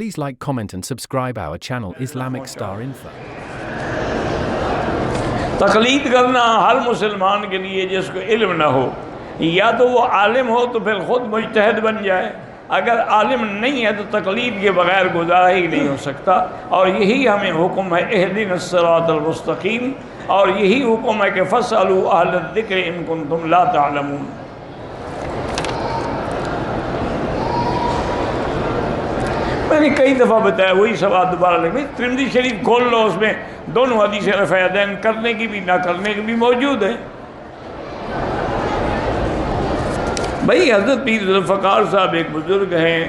Please like, comment, and subscribe our channel Islamic Star Info. تقلید کرنا ہر مسلمان کے لیے جس کو علم نہ ہو یا تو وہ عالم ہو تو پھر خود مجتہد بن جائے۔ اگر عالم نہیں ہے تو تقلید کے بغیر گزارا ہی نہیں ہو سکتا۔ اور یہی ہمیں حکم ہے اہدن الصراط المستقیم۔ اور یہی حکم ہے کہ فَسْأَلُوا أَهْلَ الذِّكْرِ إِن كُنتُمْ لَا تَعْلَمُونَ۔ میں نے کئی دفعہ بتایا، وہی سوال دوبارہ لگ بھائی ترمدی شریف کھول لو، اس میں دونوں حدیث رفع دین کرنے کی بھی، نہ کرنے کی بھی موجود ہے بھائی، حضرت پیر ذوالفقار صاحب ایک بزرگ ہیں،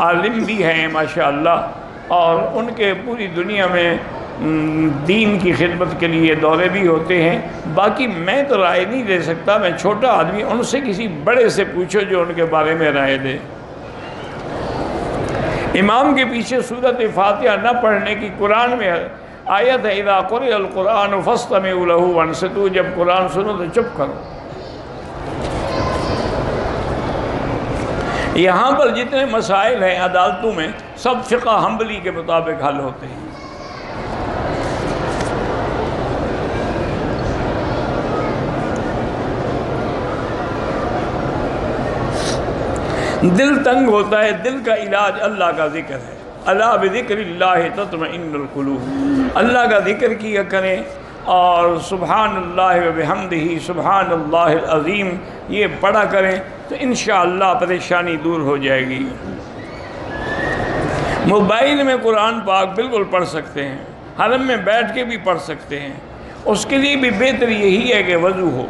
عالم بھی ہیں، ماشاءاللہ، اور ان کے پوری دنیا میں دین کی خدمت کے لیے دورے بھی ہوتے ہیں۔ باقی میں تو رائے نہیں دے سکتا، میں چھوٹا آدمی، ان سے کسی بڑے سے پوچھو جو ان کے بارے میں رائے دے۔ امام کے پیچھے صورت فاتحہ نہ پڑھنے کی قرآن میں آیت ہے، اذا قرئ القرآن فاستمعوا له وانصتوا، جب قرآن سنو تو چپ کرو۔ یہاں پر جتنے مسائل ہیں عدالتوں میں، سب فقہ حنبلی کے مطابق حل ہوتے ہیں۔ دل تنگ ہوتا ہے، دل کا علاج اللہ کا ذکر ہے۔ اللہ بذکر اللہ تطمئن القلوب۔ اللہ کا ذکر کیا کریں اور سبحان اللہ وبحمدہ سبحان اللہ العظیم، یہ پڑھا کریں تو انشاءاللہ پریشانی دور ہو جائے گی۔ موبائل میں قرآن پاک بالکل پڑھ سکتے ہیں، حرم میں بیٹھ کے بھی پڑھ سکتے ہیں۔ اس کے لیے بھی بہتر یہی ہے کہ وضو ہو۔